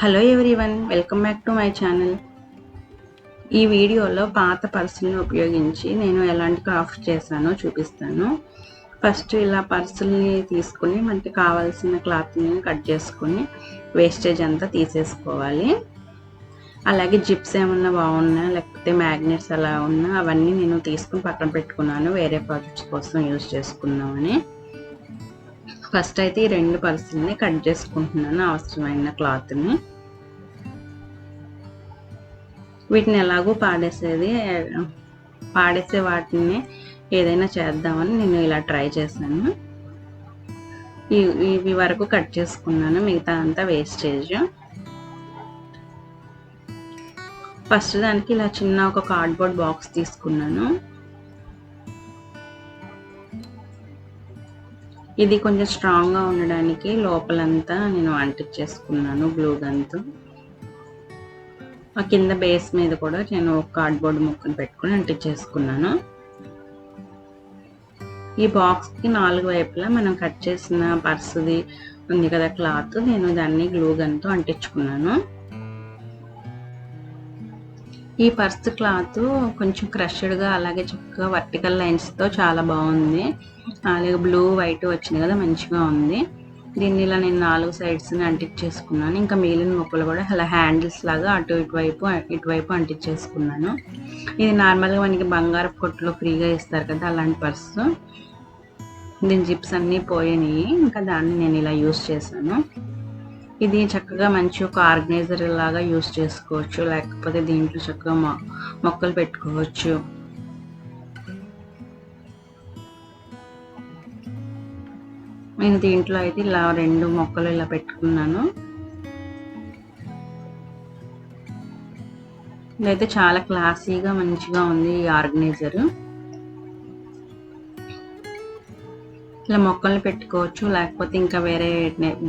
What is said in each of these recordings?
Hello everyone welcome back to my channel. ఈ వీడియోలో పాత పర్సుల్ని ఉపయోగించి నేను ఎలాంటి క్రాఫ్ట్ చేశానో చూపిస్తాను. ఫస్ట్ ఇలా పర్సుల్ని తీసుకుని మనకి కావాల్సిన క్లాత్ని కట్ చేసుకుని వేస్టేజ్ అంతా తీసేసుకోవాలి. అలాగే జిప్స్ ఏమన్నా బాగున్నా లేకపోతే మ్యాగ్నెట్స్ అలా ఉన్నా అవన్నీ నేను తీసుకుని పక్కన పెట్టుకున్నాను. వేరే ప్రాజెక్ట్స్ కోసం యూజ్ చేసుకున్నామని ఫస్ట్ అయితే ఈ రెండు పర్సుల్ని కట్ చేసుకుంటున్నాను అవసరమైన క్లాత్ని. వీటిని ఎలాగో పాడేసేది పాడేసే వాటిని ఏదైనా చేద్దామని నేను ఇలా ట్రై చేశాను. ఇవి వరకు కట్ చేసుకున్నాను మిగతా అంతా వేస్టేజ్. ఫస్ట్ దానికి ఇలా చిన్న ఒక కార్డ్బోర్డ్ బాక్స్ తీసుకున్నాను. ఇది కొంచెం స్ట్రాంగ్గా ఉండడానికి లోపలంతా నేను అంటించేసుకున్నాను బ్లూ గన్తో ఆ కింద బేస్ మీద కూడా నేను ఒక కార్డ్బోర్డ్ ముక్కను పెట్టుకుని అంటించేసుకున్నాను ఈ బాక్స్కి నాలుగు వైపులా మనం కట్ చేసిన పర్సుది ఉంది కదా క్లాత్ నేను దాన్ని గ్లూ గన్తో అంటించుకున్నాను. ఈ పర్స్ క్లాత్ కొంచెం క్రష్డ్గా అలాగే చక్కగా వర్టికల్ లైన్స్తో చాలా బాగుంది. అలాగే బ్లూ వైట్ వచ్చింది కదా మంచిగా ఉంది. దీన్ని ఇలా నేను నాలుగు సైడ్స్ని అంటించేసుకున్నాను. ఇంకా మిగిలిన మొక్కలు కూడా అలా హ్యాండిల్స్ లాగా అటు ఇటువైపు ఇటువైపు అంటించేసుకున్నాను. ఇది నార్మల్గా మనకి బంగారు కొట్టులో ఫ్రీగా ఇస్తారు కదా అలాంటి పర్సు దీని జిప్స్ అన్నీ పోయినాయి. ఇంకా దాన్ని నేను ఇలా యూస్ చేశాను. ఇది చక్కగా మంచి ఒక ఆర్గనైజర్ లాగా యూస్ చేసుకోవచ్చు. లేకపోతే దీంట్లో చక్కగా మొక్కలు పెట్టుకోవచ్చు. నేను దీంట్లో అయితే ఇలా రెండు మొక్కలు ఇలా పెట్టుకున్నాను. ఇదైతే చాలా క్లాసీగా మంచిగా ఉంది ఈ ఆర్గనైజర్. ఇలా మొక్కల్ని పెట్టుకోవచ్చు లేకపోతే ఇంకా వేరే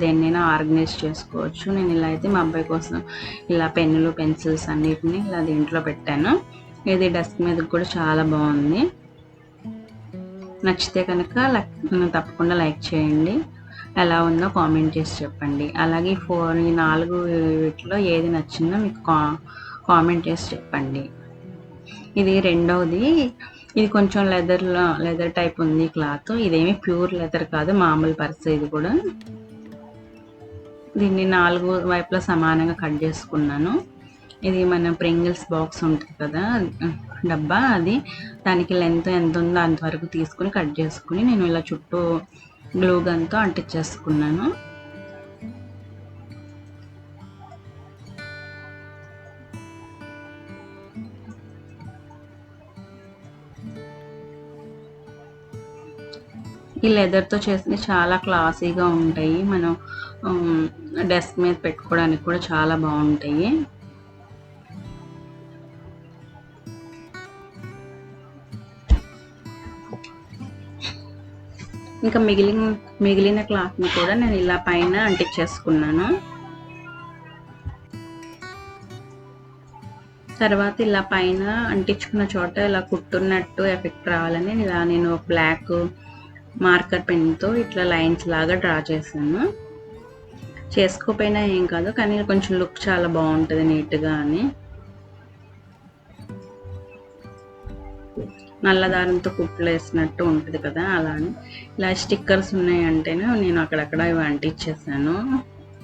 దేన్నైనా ఆర్గనైజ్ చేసుకోవచ్చు. నేను ఇలా అయితే మా అబ్బాయి కోసం ఇలా పెన్నులు పెన్సిల్స్ అన్నిటిని ఇలా దీంట్లో పెట్టాను. ఇది డెస్క్ మీద కూడా చాలా బాగుంది. నచ్చితే కనుక తప్పకుండా లైక్ చేయండి. ఎలా ఉందో కామెంట్ చేసి చెప్పండి. అలాగే ఫోన్ ఈ నాలుగు వీటిలో ఏది నచ్చిందో మీకు కా కామెంట్ చేసి చెప్పండి. ఇది రెండవది. ఇది కొంచెం లెదర్లో లెదర్ టైప్ ఉంది క్లాత్. ఇదేమి ప్యూర్ లెదర్ కాదు మామూలు పర్స్ ఇది కూడా. దీన్ని నాలుగు వైపులా సమానంగా కట్ చేసుకున్నాను. ఇది మన ప్రింగిల్స్ బాక్స్ ఉంటుంది కదా డబ్బా అది. దానికి లెంత్ ఎంత ఉందో అంతవరకు తీసుకుని కట్ చేసుకుని నేను ఇలా చుట్టూ గ్లూ గన్తో అంటించేసుకున్నాను. ఈ లెదర్తో చేసినవి చాలా క్లాసీగా ఉంటాయి. మనం డెస్క్ మీద పెట్టుకోవడానికి కూడా చాలా బాగుంటాయి. ఇంకా మిగిలిన మిగిలిన క్లాత్ని కూడా నేను ఇలా పైన అంటించేసుకున్నాను. తర్వాత ఇలా పైన అంటించుకున్న చోట ఇలా కుట్టున్నట్టు ఎఫెక్ట్ రావాలని ఇలా నేను బ్లాక్ మార్కర్ పెన్తో ఇట్లా లైన్స్ లాగా డ్రా చేశాను. చేసుకోపోయినా ఏం కాదు కానీ కొంచెం లుక్ చాలా బాగుంటుంది నీట్గా అని నల్ల దారంతో కుట్లు వేసినట్టు ఉంటుంది కదా అలా అని. ఇలా స్టిక్కర్స్ ఉన్నాయంటేనే నేను అక్కడక్కడ ఇవి అంటించేసాను.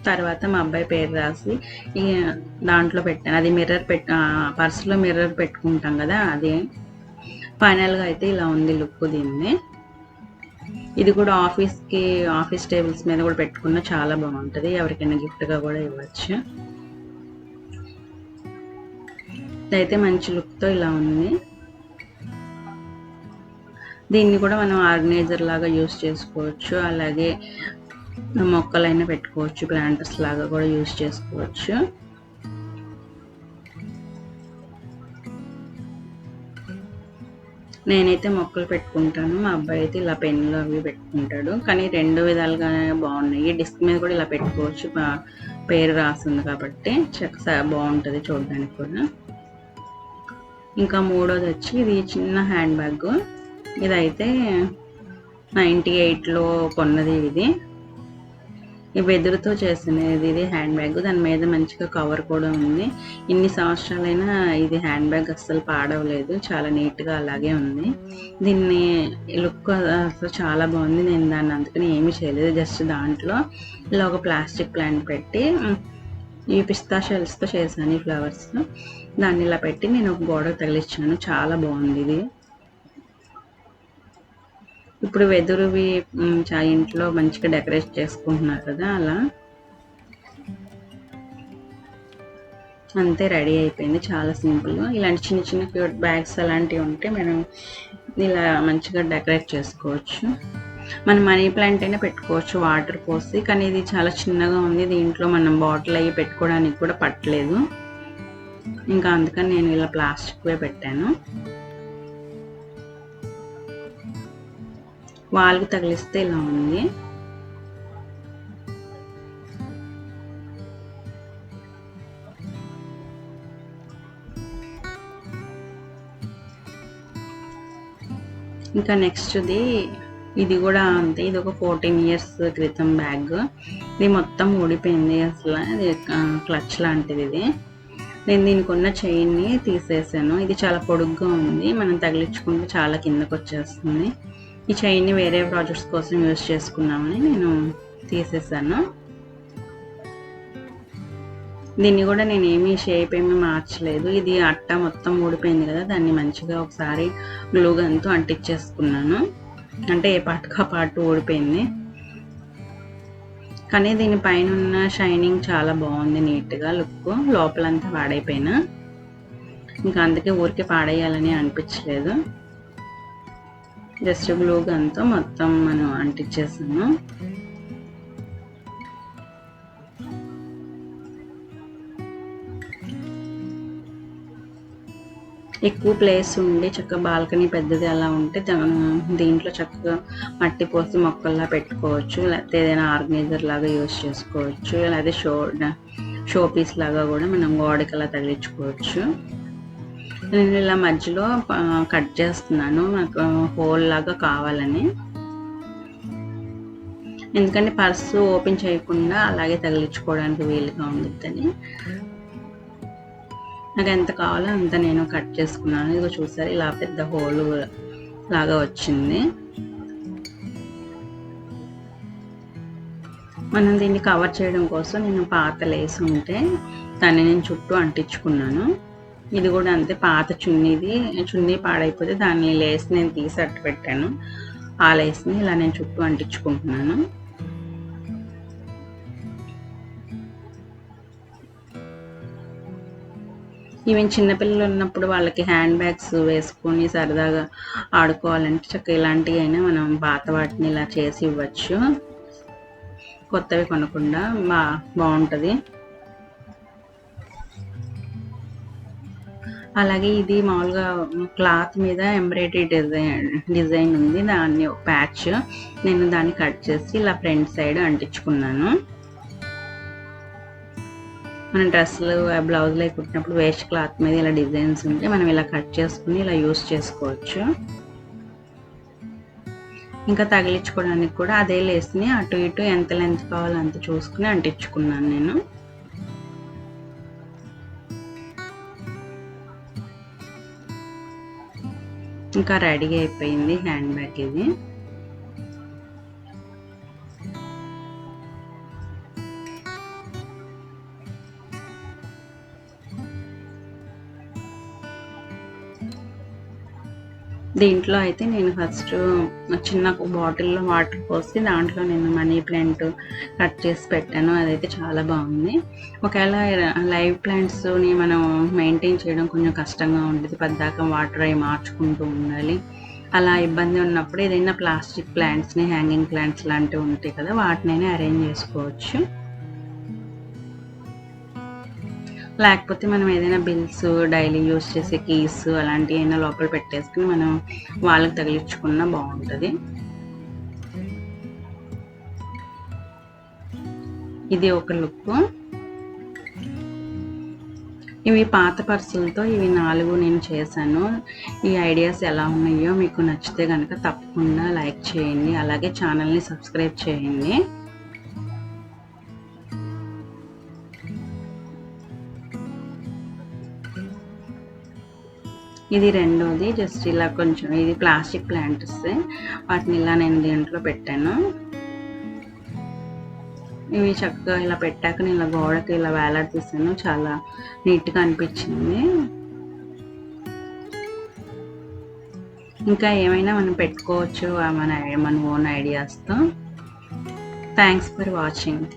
తర్వాత మా అబ్బాయి పేరు రాసి దాంట్లో పెట్టాను. అది మిర్రర్ పెట్ పర్సులో మిర్రర్ పెట్టుకుంటాం కదా అది. ఫైనల్గా అయితే ఇలా ఉంది లుక్ దీన్ని. ఇది కూడా ఆఫీస్కి ఆఫీస్ టేబుల్స్ మీద కూడా పెట్టుకున్న చాలా బాగుంటుంది. ఎవరికైనా గిఫ్ట్గా కూడా ఇవ్వచ్చు. ఇదైతే మంచి లుక్తో ఇలా ఉంది. దీన్ని కూడా మనం ఆర్గనైజర్ లాగా యూస్ చేసుకోవచ్చు. అలాగే మొక్కలైనా పెట్టుకోవచ్చు ప్లాంటర్స్ లాగా కూడా యూస్ చేసుకోవచ్చు. నేనైతే మొక్కలు పెట్టుకుంటాను. మా అబ్బాయి అయితే ఇలా పెన్నులు అవి పెట్టుకుంటాడు. కానీ రెండు విధాలుగానే బాగున్నాయి. డిస్క్ మీద కూడా ఇలా పెట్టుకోవచ్చు. పేరు రాస్తుంది కాబట్టి చక్క బాగుంటుంది చూడడానికి కూడా. ఇంకా మూడోది వచ్చి ఇది చిన్న హ్యాండ్ బ్యాగ్. ఇదైతే నైంటీ ఎయిట్లో కొన్నది ఇది. ఈ వెదురుతో చేసినది ఇది హ్యాండ్ బ్యాగ్. దాని మీద మంచిగా కవర్ కూడా ఉంది. ఇన్ని సంవత్సరాలైనా ఇది హ్యాండ్ బ్యాగ్ అస్సలు పాడవలేదు. చాలా నీట్గా అలాగే ఉంది. దీన్ని లుక్ అసలు చాలా బాగుంది. నేను దాన్ని అందుకని ఏమీ చేయలేదు. జస్ట్ దాంట్లో ఇలా ఒక ప్లాస్టిక్ ప్లాంట్ పెట్టి ఈ పిస్తా షెల్స్తో చేశాను ఈ ఫ్లవర్స్. దాన్ని ఇలా పెట్టి నేను ఒక గోడకు తగిలిచ్చాను. చాలా బాగుంది ఇది. ఇప్పుడు వెదురువి చా ఇంట్లో మంచిగా డెకరేట్ చేసుకుంటున్నారు కదా అలా. అంతే రెడీ అయిపోయింది చాలా సింపుల్. ఇలాంటి చిన్న చిన్న క్యూట్ బ్యాగ్స్ అలాంటివి ఉంటే మనం ఇలా మంచిగా డెకరేట్ చేసుకోవచ్చు. మనం మనీ ప్లాంట్ అయినా పెట్టుకోవచ్చు వాటర్ పోసి కానీ ఇది చాలా చిన్నగా ఉంది. దీంట్లో మనం బాటిల్ అయ్యి పెట్టుకోవడానికి కూడా పట్టలేదు. ఇంకా అందుకని నేను ఇలా ప్లాస్టిక్వే పెట్టాను. వాల్కి తగిలిస్తే ఇలా ఉంది. ఇంకా నెక్స్ట్ది ఇది కూడా అంతే ఇది ఒక ఫోర్టీన్ ఇయర్స్ క్రితం బ్యాగ్. ఇది మొత్తం ఊడిపోయింది అసలు ఇది క్లచ్ లాంటిది ఇది. నేను దీనికి ఉన్న చైన్ని తీసేసాను. ఇది చాలా పొడుగ్గా ఉంది మనం తగిలించుకుంటే చాలా కిందకు వచ్చేస్తుంది ఈ చైన్ని వేరే ప్రాజెక్ట్స్ కోసం యూజ్ చేసుకున్నామని నేను తీసేసాను. దీన్ని కూడా నేను ఏమీ షేప్ ఏమీ మార్చలేదు. ఇది అట్ట మొత్తం ఊడిపోయింది కదా దాన్ని మంచిగా ఒకసారి గ్లూ గన్తో అంటించేసుకున్నాను. అంటే ఏ పాటుకు ఆ పాటు ఊడిపోయింది. కానీ దీని పైన ఉన్న షైనింగ్ చాలా బాగుంది నీట్గా లుక్ లోపలంతా పాడైపోయినా. ఇంకా అందుకే ఊరికే పాడేయాలని అనిపించలేదు. జస్ట్ గ్లూ గన్తో మొత్తం మనం అంటించేసాము ఎక్కువ ప్లేస్ ఉండి చక్కగా బాల్కనీ పెద్దది అలా ఉంటే దీంట్లో చక్కగా మట్టి పోసి మొక్కల్లా పెట్టుకోవచ్చు. లేకపోతే ఏదైనా ఆర్గనైజర్ లాగా యూస్ చేసుకోవచ్చు. లేకపోతే షో షో పీస్ లాగా కూడా మనం గోడకి అలా తగిలించుకోవచ్చు. నేను ఇలా మధ్యలో కట్ చేస్తున్నాను. నాకు హోల్ లాగా కావాలని. ఎందుకంటే పర్సు ఓపెన్ చేయకుండా అలాగే తగిలించుకోవడానికి వీలుగా ఉండిద్దని. నాకు ఎంత కావాలో అంత నేను కట్ చేసుకున్నాను. ఇదిగో చూసారు ఇలా పెద్ద హోల్ లాగా వచ్చింది. మనం దీన్ని కవర్ చేయడం కోసం నేను పాత లేసి ఉంటే దాన్ని నేను చుట్టూ అంటించుకున్నాను. ఇది కూడా అంతే పాత చున్నీది. చున్నీ పాడైపోతే దాన్ని లేస్ నేను తీసి అట్టు పెట్టాను. ఆ లేస్ని ఇలా నేను చుట్టూ అంటించుకుంటున్నాను. ఈవెన్ చిన్నపిల్లలు ఉన్నప్పుడు వాళ్ళకి హ్యాండ్ బ్యాగ్స్ వేసుకొని సరదాగా ఆడుకోవాలంటే చక్కగా ఇలాంటివి అయినా మనం పాత వాటిని ఇలా చేసి ఇవ్వచ్చు. కొత్తవి కొనకుండా బా బాగుంటుంది. అలాగే ఇది మామూలుగా క్లాత్ మీద ఎంబ్రాయిడరీ డిజైన్ డిజైన్ ఉంది. దాన్ని ప్యాచ్ నేను దాన్ని కట్ చేసి ఇలా ఫ్రంట్ సైడ్ అంటించుకున్నాను. మన డ్రెస్సులు బ్లౌజులు అవి కుట్టినప్పుడు వేస్ట్ క్లాత్ మీద ఇలా డిజైన్స్ ఉంటే మనం ఇలా కట్ చేసుకుని ఇలా యూస్ చేసుకోవచ్చు. ఇంకా తగిలించుకోవడానికి కూడా అదే లేస్ని అటు ఇటు ఎంత లెంత్ కావాలో అంత చూసుకుని అంటించుకున్నాను నేను. ఇంకా రెడీ అయిపోయింది హ్యాండ్ బ్యాగ్ ఇది. దీంట్లో అయితే నేను ఫస్ట్ చిన్న బాటిల్లో వాటర్ పోసి దాంట్లో నేను మనీ ప్లాంట్ కట్ చేసి పెట్టాను. అదైతే చాలా బాగుంది. ఒకవేళ లైవ్ ప్లాంట్స్ని మనం మెయింటైన్ చేయడం కొంచెం కష్టంగా ఉంటుంది పద్దాక వాటర్ అవి మార్చుకుంటూ ఉండాలి. అలా ఇబ్బంది ఉన్నప్పుడు ఏదైనా ప్లాస్టిక్ ప్లాంట్స్ని హ్యాంగింగ్ ప్లాంట్స్ లాంటివి ఉంటాయి కదా వాటినైనా అరేంజ్ చేసుకోవచ్చు. లేకపోతే మనం ఏదైనా బిల్స్ డైలీ యూస్ చేసే కీస్ అలాంటివి అయినా లోపల పెట్టేసుకుని మనం వాళ్ళకి తగిలించుకున్నా బాగుంటుంది. ఇది ఒక లుక్. ఇవి పాత పర్సులతో ఇవి నాలుగు నేను చేశాను. ఈ ఐడియాస్ ఎలా ఉన్నాయో మీకు నచ్చితే కనుక తప్పకుండా లైక్ చేయండి. అలాగే ఛానల్ని సబ్స్క్రైబ్ చేయండి. ఇది రెండోది జస్ట్ ఇలా కొంచెం ఇది ప్లాస్టిక్ ప్లాంట్స్. వాటిని ఇలా నేను దీంట్లో పెట్టాను. ఇవి చక్కగా ఇలా పెట్టాక నేను ఇలా గోడకి ఇలా వేలాడదీసాను చాలా నీట్గా అనిపించింది. ఇంకా ఏమైనా మనం పెట్టుకోవచ్చు మన మన ఓన్ ఐడియాస్తో థ్యాంక్స్ ఫర్ వాచింగ్